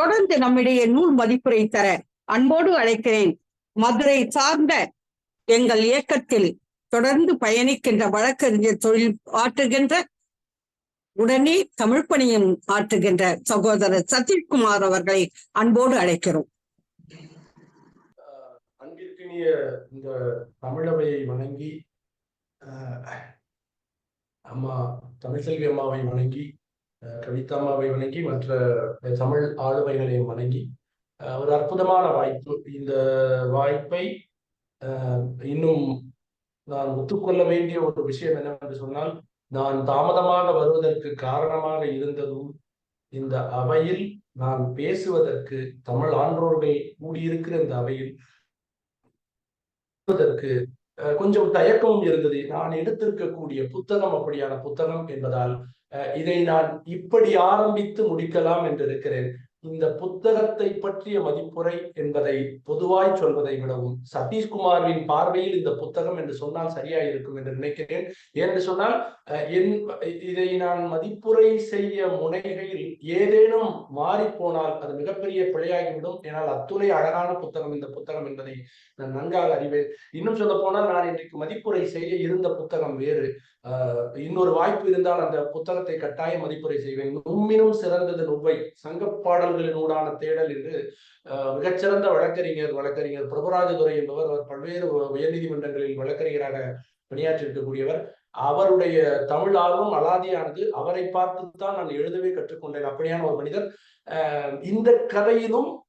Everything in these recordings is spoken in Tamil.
தொடர்ந்து நம்மிடையே நூல் மதிப்புரை தர அன்போடு அழைக்கிறேன். மதுரை சார்ந்த எங்கள் இயக்கத்தில் தொடர்ந்து பயணிக்கின்ற வழக்கறிஞர் தொழில் ஆற்றுகின்ற உடனே தமிழ் பணியும் ஆற்றுகின்ற சகோதரர் சதீஷ்குமார் அவர்களை அன்போடு அழைக்கிறோம். அன்பிற்கினிய இந்த தமிழவையை வணங்கி அம்மா தமிழ்செல்வி அம்மாவை வணங்கி கவிதாமாவை வணங்கி மற்ற தமிழ் ஆளுமைகளையும் வணங்கி ஒரு அற்புதமான வாய்ப்பு. இந்த வாய்ப்பை இன்னும் நான் ஒத்துக்கொள்ள வேண்டிய ஒரு விஷயம் என்னவென்று சொன்னால் நான் தாமதமாக வருவதற்கு காரணமாக இருந்ததும் இந்த அவையில் நான் பேசுவதற்கு தமிழ் ஆன்றோர்கள் கூடியிருக்கிற இந்த அவையில் கொஞ்சம் தயக்கமும் இருந்தது. நான் எடுத்திருக்கக்கூடிய புத்தகம் அப்படியான புத்தகம் என்பதால் இதை நான் இப்படி ஆரம்பித்து முடிக்கலாம் என்றிருக்கிறேன். இந்த புத்தகத்தை பற்றிய மதிப்புரை என்பதை பொதுவாய் சொல்வதை விடவும் சதீஷ்குமாரின் பார்வையில் இந்த புத்தகம் என்று சொன்னால் சரியா இருக்கும் என்று நினைக்கிறேன். ஏனென்று சொன்னால் என் இதை நான் மதிப்புரை செய்ய முனைகையில் ஏதேனும் மாறி போனால் அது மிகப்பெரிய பிழையாகிவிடும். ஏனால் அத்துணை அழகான புத்தகம் இந்த புத்தகம் என்பதை நான் நன்காக அறிவேன். இன்னும் சொல்ல போனால் நான் இன்றைக்கு மதிப்புரை செய்ய இருந்த புத்தகம் வேறு. ஆஹ் இன்னொரு வாய்ப்பு இருந்தால் அந்த புத்தகத்தை கட்டாய மதிப்புரை செய்வேன். நும்மினும் சிறந்தது நுவ்வை சங்க தேடல் என்று மிகச்சிறந்த வழக்கறிஞர் வழக்கறிஞர் பிரபுராஜதுரை என்பவர் அவர் பல்வேறு உயர்நீதிமன்றங்களில் வழக்கறிஞராக பணியாற்றியிருக்கக்கூடியவர். அவருடைய தமிழ் ஆர்வம் அலாதியானது. அவரை பார்த்து தான் நான் எழுதவே கற்றுக்கொண்டேன். அப்படியான ஒரு மனிதர். இந்த கதையிலும்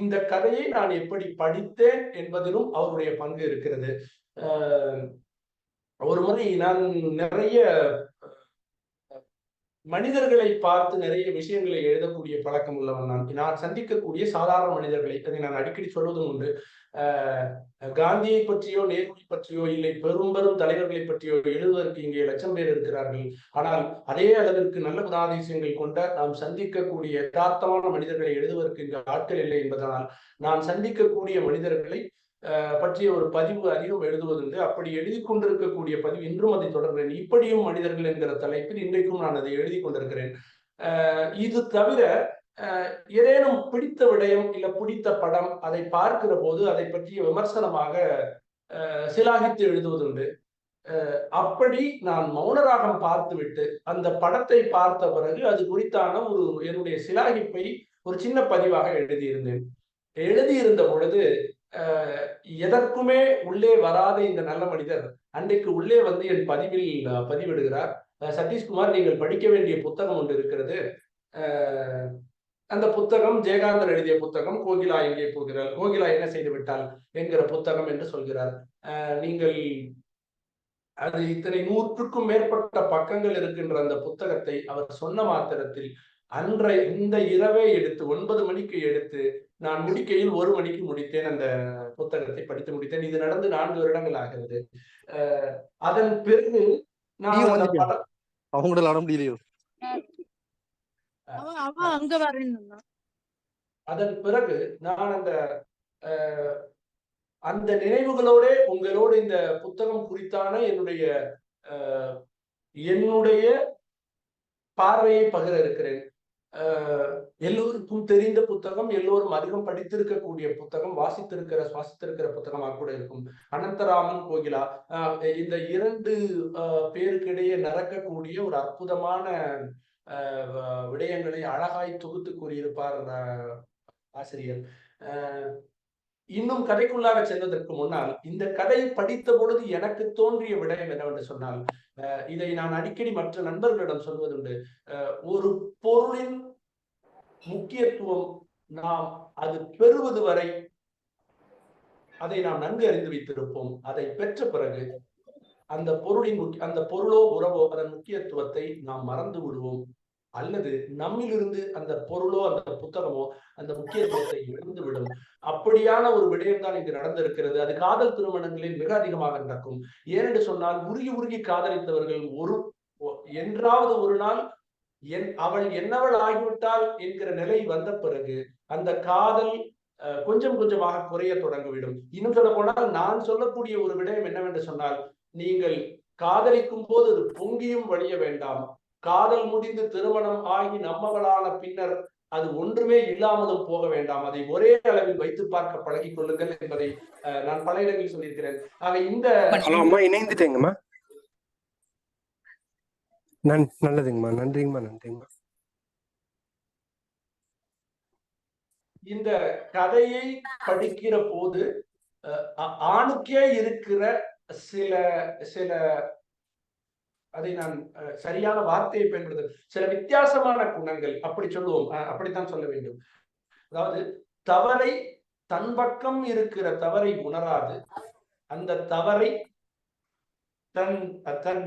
இந்த கதையை நான் எப்படி படித்தேன் என்பதிலும் அவருடைய பங்கு இருக்கிறது. ஆஹ் ஒரு முறை நான் நிறைய மனிதர்களை பார்த்து நிறைய விஷயங்களை எழுதக்கூடிய பழக்கம் உள்ளவன் நான். நான் சந்திக்கக்கூடிய சாதாரண மனிதர்களை அதை நான் அடிக்கடி சொல்வதும் உண்டு. காந்தியை பற்றியோ நேருவை பற்றியோ இல்லை பெரும் பெரும் தலைவர்களை பற்றியோ எழுதுவதற்கு இங்கே லட்சம் பேர் இருக்கிறார்கள். ஆனால் அதே அளவிற்கு நல்ல குணாதிசயங்கள் கொண்ட நாம் சந்திக்கக்கூடிய யதார்த்தமான மனிதர்களை எழுதுவதற்கு இங்கு ஆட்கள் இல்லை என்பதனால் நான் சந்திக்கக்கூடிய மனிதர்களை பற்றிய ஒரு பதிவு அதிகம் எழுதுவதுண்டு. அப்படி எழுதி கொண்டிருக்கக்கூடிய பதிவு இன்றும் அதை தொடர்கிறேன். இப்படியும் மனிதர்கள் என்கிற தலைப்பில் இன்றைக்கும் நான் அதை எழுதி கொண்டிருக்கிறேன். இது தவிர ஏதேனும் பிடித்த விடயம் இல்ல பிடித்த படம் அதை பார்க்கிற போது அதை பற்றிய விமர்சனமாக சிலாகித்து எழுதுவதுண்டு. அப்படி நான் மௌனராகம் பார்த்துவிட்டு அந்த படத்தை பார்த்த பிறகு அது குறித்தான ஒரு என்னுடைய சிலாகிப்பை ஒரு சின்ன பதிவாக எழுதியிருந்தேன். எழுதியிருந்த பொழுது எதற்குமே உள்ளே வராத இந்த நல்ல மனிதர் அன்றைக்கு உள்ளே வந்து என் பதிவில் பதிவிடுகிறார். சதீஷ்குமார் நீங்கள் படிக்க வேண்டிய புத்தகம் ஒன்று இருக்கிறது. அந்த புத்தகம் ஜெயகாந்தன் எழுதிய புத்தகம் கோகிலா எங்கே போகிறார் கோகிலா என்ன செய்து விட்டால் என்கிற புத்தகம் என்று சொல்கிறார். அஹ், நீங்கள் அது இத்தனை நூற்றுக்கும் மேற்பட்ட பக்கங்கள் இருக்கின்ற அந்த புத்தகத்தை அவர் சொன்ன மாத்திரத்தில் அன்றைய இந்த இரவே எடுத்து ஒன்பது மணிக்கு எடுத்து நான் முடிக்கையில் ஒரு மணிக்கு முடித்தேன். அந்த புத்தகத்தை படித்து முடித்தேன். இது நடந்து நான்கு வருடங்கள் ஆகிறது. அஹ் அதன் பிறகு நான் விளாட முடியலையோ? அதன் பிறகு நான் அந்த அஹ், அந்த நினைவுகளோட உங்களோடு இந்த புத்தகம் குறித்தான என்னுடைய அஹ், என்னுடைய பார்வையை பகிர இருக்கிறேன். எல்லோருக்கும் தெரிந்த புத்தகம் எல்லோரும் அதிகம் படித்திருக்கக்கூடிய புத்தகம் வாசித்திருக்கிற சுவாசித்திருக்கிற புத்தகமாக கூட இருக்கும். அனந்தராமன் கோகிலா இந்த இரண்டு பேருக்கிடையே நடக்கக்கூடிய ஒரு அற்புதமான அஹ், விடயங்களை அழகாய் தொகுத்து கூறியிருப்பார் ஆசிரியர். இன்னும் கதைக்குள்ளாக செல்வதற்கு முன்னால் இந்த கதையை படித்த பொழுது எனக்கு தோன்றிய விடயம் என்னவென்று சொன்னால் இதை நான் அடிக்கடி மற்ற நண்பர்களிடம் சொல்வதுண்டு. அஹ், ஒரு பொருளின் முக்கியத்துவம் நாம் அது பெறுவது வரை அதை நாம் நன்கு அறிந்து வைத்திருப்போம். அதை பெற்ற பிறகு அந்த பொருளின் முக்கிய- அந்த பொருளோ உறவோ அதன் முக்கியத்துவத்தை நாம் மறந்து விடுவோம். அல்லது நம்மிலிருந்து அந்த பொருளோ அந்த புத்தகமோ அந்த முக்கியத்துவத்தை இழந்து விடும். அப்படியான ஒரு விடயம்தான் இங்கு நடந்திருக்கிறது. அது காதல் திருமணங்களில் மிக அதிகமாக நடக்கும். ஏனென்று சொன்னால் உருகி உருகி காதலித்தவர்கள் ஒரு என்றாவது ஒரு நாள் என் அவள் என்னவள் ஆகிவிட்டாள் என்கிற நிலை வந்த பிறகு அந்த காதல் அஹ், கொஞ்சம் கொஞ்சமாக குறைய தொடங்கிவிடும். இன்னும் சொல்ல போனால் நான் சொல்லக்கூடிய ஒரு விடயம் என்னவென்று சொன்னால் நீங்கள் காதலிக்கும் போது அது பொங்கியும் வழிய வேண்டாம். காதல் முடிந்து திருமணம் ஆகி நம்மவளான பின்னர் அது ஒன்றுமே இல்லாமலும் போக வேண்டாம். அதை ஒரே அளவில் வைத்து பார்க்க பழகிக் கொள்ளுங்கள் என்பதை அஹ், நான் பல இடங்களில் சொல்லியிருக்கிறேன். ஆக இந்த இணைந்துட்டேங்கம்மா. நன் நல்லதுங்கம்மா நன்றிங்கம்மா நன்றிங்கம்மா. இந்த கதையை படிக்கிற போது ஆணுக்கே இருக்கிற சில சில அதை நான் அஹ், சரியான வார்த்தையை பயன்படுத்த சில வித்தியாசமான குணங்கள் அப்படி சொல்லுவோம். அஹ், அப்படித்தான் சொல்ல வேண்டும். அதாவது தவறை தன் பக்கம் இருக்கிற தவறை உணராது. அந்த தவறை தன் தன்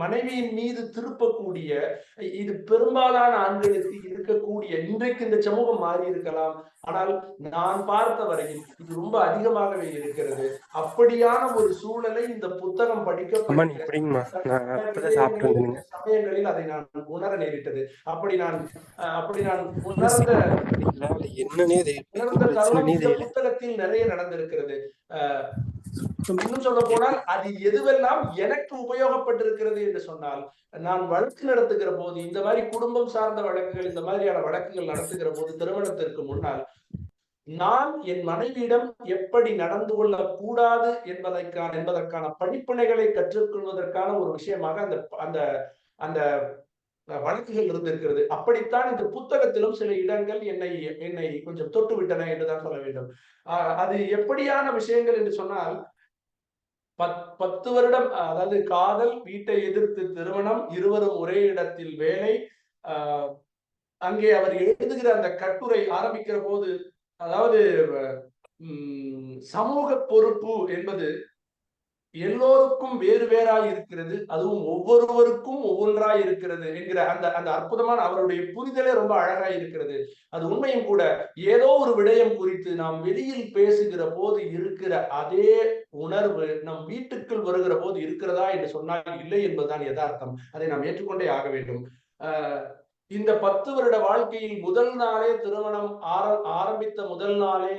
மனைவியின் மீது திருப்பக்கூடிய இது பெரும்பாலான ஆண்களுக்கு இருக்கக்கூடிய இன்றைக்கு இந்த சமூகம் மாறி இருக்கலாம். ஆனால் நான் பார்த்த வரையில் இது ரொம்ப அதிகமாகவே இருக்கிறது. அப்படியான ஒரு சூழலை இந்த புத்தகம் படிக்க சமயங்களில் அதை நான் உணர நேரிட்டது. அப்படி நான் அப்படி நான் உணர்ந்த உணர்ந்த புத்தகத்தில் நிறைய நடந்திருக்கிறது. அஹ், இன்னும் சொல்ல போனால் அது எதுவெல்லாம் எனக்கு உபயோகப்பட்டிருக்கிறது என்று சொன்னால் நான் வழக்கு நடத்துகிற போது இந்த மாதிரி குடும்பம் சார்ந்த வழக்குகள் இந்த மாதிரியான வழக்குகள் நடத்துகிற போது திருமணத்திற்கு முன்னால் நான் என் மனைவியிடம் எப்படி நடந்து கொள்ள கூடாது என்பதற்கான என்பதற்கான படிப்பினைகளை கற்றுக்கொள்வதற்கான ஒரு விஷயமாக அந்த அந்த அந்த வழக்குகள் இருந்திருக்கிறது. அப்படித்தான் இந்த புத்தகத்திலும் சில இடங்கள் என்னை என்னை கொஞ்சம் தொட்டு விட்டன என்றுதான் சொல்ல வேண்டும். அது எப்படியான விஷயங்கள் என்று சொன்னால் பத் பத்து வருடம் அதாவது காதல் வீட்டை எதிர்த்து திருமணம் இருவரும் ஒரே இடத்தில் வேலை ஆஹ் அங்கே அவர் எழுதுகிற அந்த கட்டுரை ஆரம்பிக்கிற போது அதாவது உம், சமூக பொறுப்பு என்பது எல்லோருக்கும் வேறு வேறாய் இருக்கிறது அதுவும் ஒவ்வொருவருக்கும் ஒவ்வொன்றாய் இருக்கிறது என்கிற அந்த அந்த அற்புதமான அவருடைய புரிதலே ரொம்ப அழகாய் இருக்கிறது. அது உண்மையும் கூட ஏதோ ஒரு விடயம் குறித்து நாம் வெளியில் பேசுகிற போது இருக்கிற அதே உணர்வு நம் வீட்டுக்குள் வருகிற போது இருக்கிறதா என்று சொன்னால் இல்லை என்பதுதான் யதார்த்தம். அதை நாம் ஏற்றுக்கொண்டே ஆக வேண்டும். இந்த பத்து வருட வாழ்க்கையில் முதல் நாளே திருமணம் ஆர ஆரம்பித்த முதல் நாளே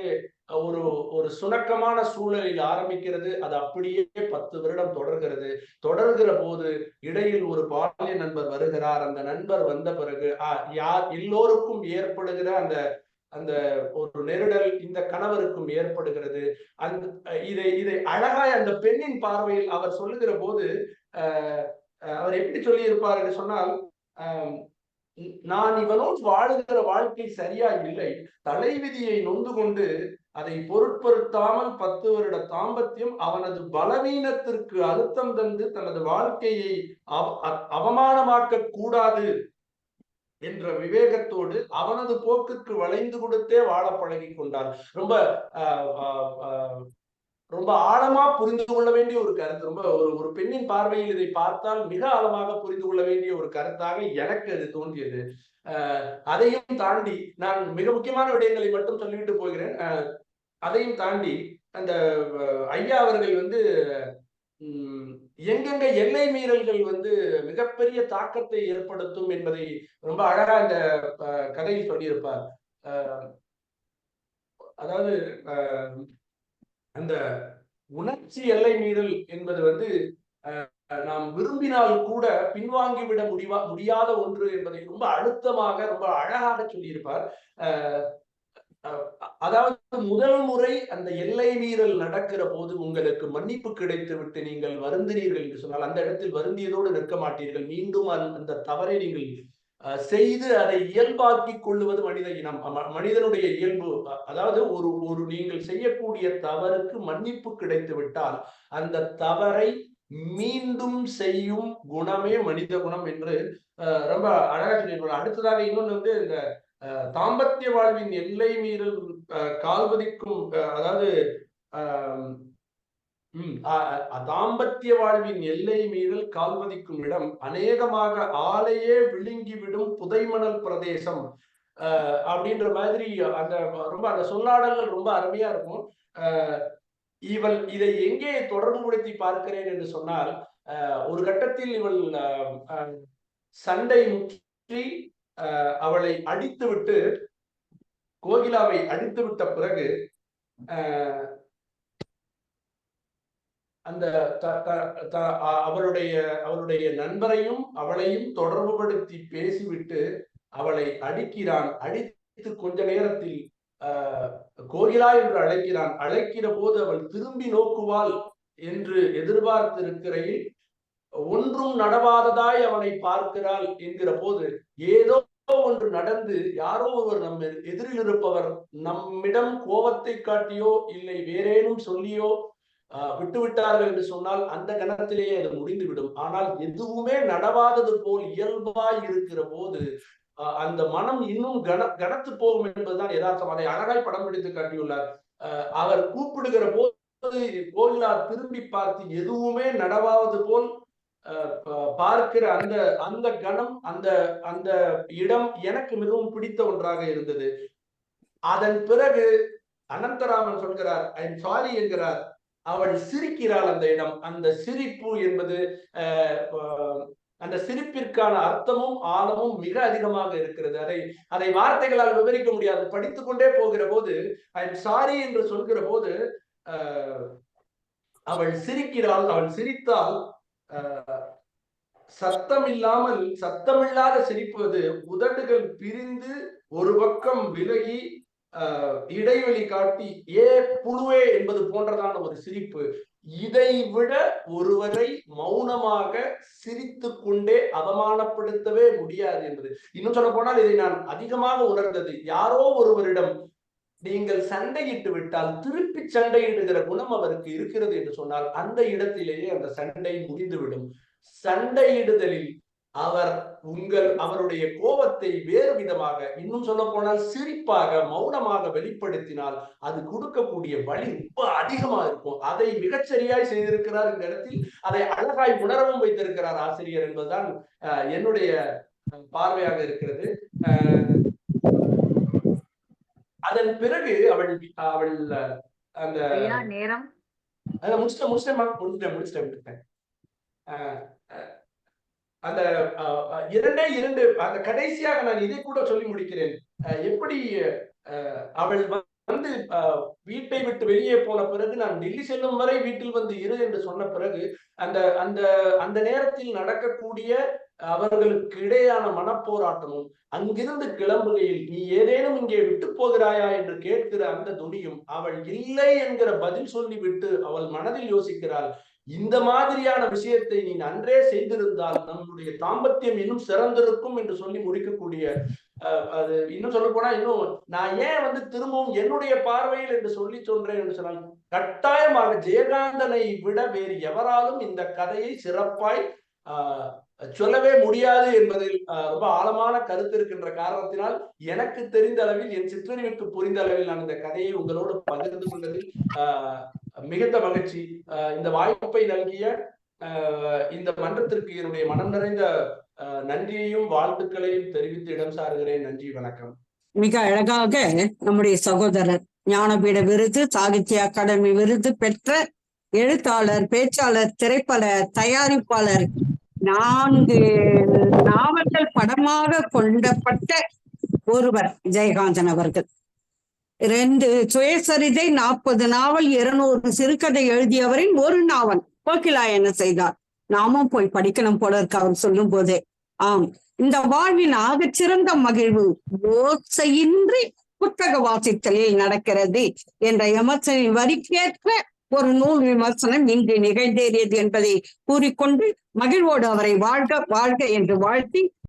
ஒரு ஒரு சுணக்கமான சூழலில் ஆரம்பிக்கிறது அது அப்படியே பத்து வருடம் தொடர்கிறது. தொடர்கிற போது இடையில் ஒரு பாலிய நண்பர் வருகிறார். அந்த நண்பர் வந்த பிறகு ஆஹ் யார் எல்லோருக்கும் ஏற்படுகிற அந்த அந்த ஒரு நெருடல் இந்த கணவருக்கும் ஏற்படுகிறது. அந்த இதை இதை அழகாய் அந்த பெண்ணின் பார்வையில் அவர் சொல்லுகிற போது ஆஹ் அவர் எப்படி சொல்லி இருப்பார் என்று சொன்னால் ஆஹ் நான் இவனோடு வாழுகிற வாழ்க்கை சரியா இல்லை. தலைவிதியை நொந்து கொண்டு அதை பொருட்படுத்தாமல் பத்து வருட தாம்பத்தியம் அவனது பலவீனத்திற்கு அழுத்தம் தந்து தனது வாழ்க்கையை அவமானமாக்க கூடாது என்ற விவேகத்தோடு அவனது போக்குக்கு வளைந்து கொடுத்தே வாழ பழகி கொண்டார் ரொம்ப ரொம்ப ஆழமா புரிந்து கொள்ள வேண்டிய ஒரு கருத்து. ரொம்ப ஒரு ஒரு பெண்ணின் பார்வையில் இதை பார்த்தால் மிக ஆழமாக புரிந்து கொள்ள வேண்டிய ஒரு கருத்தாக எனக்கு அது தோன்றியது. அதையும் தாண்டி நான் மிக முக்கியமான விடயங்களை மட்டும் சொல்லிவிட்டு போகிறேன். அதையும் தாண்டி அந்த ஐயா அவர்கள் வந்து எங்கெங்க எல்லை மீறல்கள் வந்து மிகப்பெரிய தாக்கத்தை ஏற்படுத்தும் என்பதை ரொம்ப அழகா இந்த கதையில் சொல்லியிருப்பார். அதாவது அந்த உணர்ச்சி எல்லை மீறல் என்பது வந்து நாம் விரும்பினால் கூட பின்வாங்கி விட முடிவா முடியாத ஒன்று என்பதை ரொம்ப அழுத்தமாக ரொம்ப அழகாக சொல்லியிருப்பார். அதாவது முதல் முறை அந்த எல்லை மீறல் நடக்கிற போது உங்களுக்கு மன்னிப்பு கிடைத்து விட்டு நீங்கள் வருந்தினீர்கள் என்று சொன்னால் அந்த இடத்தில் வருந்தியதோடு நிற்க மாட்டீர்கள். மீண்டும் அந்த தவறை நீங்கள் செய்து அதை இயல்பாக்கி கொள்ளுவது மனித இனம். மனிதனுடைய இயல்பு அதாவது ஒரு ஒரு நீங்கள் செய்யக்கூடிய தவறுக்கு மன்னிப்பு கிடைத்து விட்டால் அந்த தவறை மீண்டும் செய்யும் குணமே மனித குணம் என்று ரொம்ப அழகா சொல்லியிருக்கோம் அடுத்ததாக இன்னொன்று வந்து இந்த தாம்பத்திய வாழ்வின் எல்லை மீறல் கால்வதிக்கும் அதாவது தாம்பத்திய வாழ்வின் எல்லை மீறல் கால்வதிக்கும் இடம் அநேகமாக ஆலையே விழுங்கிவிடும் புதைமணல் பிரதேசம். அப்படின்ற மாதிரி அந்த ரொம்ப அந்த சொல்லாடல்கள் ரொம்ப அருமையா இருக்கும். இவள் இதை எங்கே தொடர்புபடுத்தி பார்க்கிறேன் என்று சொன்னால் ஒரு கட்டத்தில் இவள் சண்டை முற்றி அவளை அடித்து விட்டு கோகிலாவை அடித்து விட்ட பிறகு அந்த அவளுடைய அவளுடைய நண்பரையும் அவளையும் தொடர்புபடுத்தி பேசிவிட்டு அவளை அடிக்கிறான். அடித்து கொஞ்ச நேரத்தில் கோகிலா என்று அழைக்கிறான். அழைக்கிற போது அவள் திரும்பி நோக்குவாள் என்று எதிர்பார்த்திருக்கிறையில் ஒன்றும் நடவாததாய் அவனை பார்க்கிறாள் என்கிற போது ஏதோ ஒன்று நடந்து யாரோ ஒருவர் நம்ம எதிரில் இருப்பவர் நம்மிடம் கோபத்தை காட்டியோ இல்லை வேறேனும் சொல்லியோ விட்டுவிட்டார்கள் விட்டு விட்டார்கள் என்று சொன்னால் அந்த கணத்திலேயே அது முடிந்துவிடும். ஆனால் எதுவுமே நடவாதது போல் இயல்பாய் இருக்கிற போது அந்த மனம் இன்னும் கன கனத்து போகும் என்பதுதான் யதார்த்தம். அதை அழகாய் படம் பிடித்து காட்டியுள்ளார். அவர் கூப்பிடுகிற போது கோயிலார் திரும்பி பார்த்து எதுவுமே நடவாவது போல் பார்க்கிற அந்த அந்த கணம் அந்த அந்த இடம் எனக்கு மிகவும் பிடித்த ஒன்றாக இருந்தது. அதன் பிறகு அனந்தராமன் சொல்கிறார் ஐ எம் சாரி என்கிறார். அவள் சிரிக்கிறாள் அந்த இடம். அந்த சிரிப்பு என்பது ஆஹ் அந்த சிரிப்பிற்கான அர்த்தமும் ஆழமும் மிக அதிகமாக இருக்கிறது. அதை அதை வார்த்தைகளால் விவரிக்க முடியாது. படித்து கொண்டே போகிற போது ஐ எம் சாரி என்று சொல்கிற போது ஆஹ் அவள் சிரிக்கிறாள். அவள் சிரித்தால் ஆஹ் சத்தம் இல்லாமல் சத்தமில்லாத சிரிப்பது உதடுகள் பிரிந்து ஒரு பக்கம் விலகி இடைவெளி காட்டி ஏ புழுவே என்பது போன்றதான ஒரு சிரிப்பு. இதை விட ஒருவரை மௌனமாக சிரித்து கொண்டே அவமானப்படுத்தவே முடியாது என்பது. இன்னும் சொல்ல போனால் இதை நான் அதிகமாக உணர்ந்தது. யாரோ ஒருவரிடம் நீங்கள் சண்டையிட்டு விட்டால் திருப்பி சண்டையிடுகிற குணம் அவருக்கு இருக்கிறது என்று சொன்னால் அந்த இடத்திலேயே அந்த சண்டை முடிந்துவிடும். சண்டையிடுதலில் அவர் உங்கள் அவருடைய கோபத்தை வேறு விதமாக இன்னும் சொல்ல போனால் சிரிப்பாக மௌனமாக வெளிப்படுத்தினால் அது கொடுக்கக்கூடிய வழி ரொம்ப அதிகமா இருக்கும். அதை மிகச்சரியாய் செய்திருக்கிறார் இந்த இடத்தில். அதை அழகாய் உணரவும் வைத்திருக்கிறார் ஆசிரியர் என்பதுதான் என்னுடைய பார்வையாக இருக்கிறது. அஹ், அதன் பிறகு அவள் அவள் அந்த நேரம். முடிச்சிட்டேன் முடிச்சிட்டேன். முடிச்சிட்டேன் முடிச்சிட்டேன் அந்த அஹ், இரண்டே இரண்டு அந்த கடைசியாக நான் இதை கூட சொல்லி முடிக்கிறேன். எப்படி அஹ், அவள் வந்து அஹ், வீட்டை விட்டு வெளியே போன பிறகு நான் டெல்லி செல்லும் வரை வீட்டில் வந்து இரு என்று சொன்ன பிறகு அந்த அந்த அந்த நேரத்தில் நடக்கக்கூடிய அவர்களுக்கு இடையான மனப்போராட்டமும் அங்கிருந்து கிளம்புகையில் நீ ஏதேனும் இங்கே விட்டு போகிறாயா என்று கேட்கிற அந்த துணியும் அவள் இல்லை என்கிற பதில் சொல்லிவிட்டு அவள் மனதில் யோசிக்கிறாள். இந்த மாதிரியான விஷயத்தை நீ அன்றே செய்திருந்தால் நம்முடைய தாம்பத்தியம் இன்னும் சிறந்திருக்கும் என்று சொல்லி முடிக்கக்கூடிய அஹ், அது இன்னும் சொல்ல போனா இன்னும் நான் ஏன் வந்து திரும்பவும் என்னுடைய பார்வையில் என்று சொல்லி சொல்றேன் என்று சொன்னால் கட்டாயமாக ஜெயகாந்தனை விட வேறு எவராலும் இந்த கதையை சிறப்பாய் ஆஹ் சொல்லவே முடியாது என்பதில் ஆஹ் ரொம்ப ஆழமான கருத்து இருக்கின்ற காரணத்தினால் எனக்கு தெரிந்த அளவில் என் சிற்றறிவுக்கு புரிந்த அளவில் நான் இந்த கதையை உங்களோடு பகிர்ந்து கொண்டதில் ஆஹ் மிகுந்த மகிழ்ச்சி. இந்த வாய்ப்பை நல்கிய இந்த மன்றத்திற்கு என்னுடைய மனம் நிறைந்த நன்றியையும் வாழ்த்துக்களையும் தெரிவித்து இடம் சாருகிறேன். நன்றி வணக்கம். மிக அழகாக நம்முடைய சகோதரர் ஞானபீட விருது சாகித்ய அகாடமி விருது பெற்ற எழுத்தாளர் பேச்சாளர் திரைப்பட தயாரிப்பாளர் நான்கு நாவல்கள் படமாக கொண்டப்பட்ட ஒருவர் ஜெயகாந்தன் அவர்கள். ரெண்டு சுயசரிதை நாற்பது நாவல் இருநூறு சிறுகதை எழுதியவரின் ஒரு நாவல். கோகிலா என்ன செய்தார்? நாமும் போய் படிக்கணும் போல இருக்கு அவர் சொல்லும் போதே ஆம் இந்த வாழ்வின் ஆகச்சிறந்த மகிழ்வு ஓசையின்றி புத்தக வாசித்தலில் நடக்கிறது என்ற எமர்சனின் வரிக்கேற்ற ஒரு நூல் விமர்சனம் இன்று நிகழ்ந்தேறியது என்பதை கூறிக்கொண்டு மகிழ்வோடு அவரை வாழ்க வாழ்க என்று வாழ்த்தி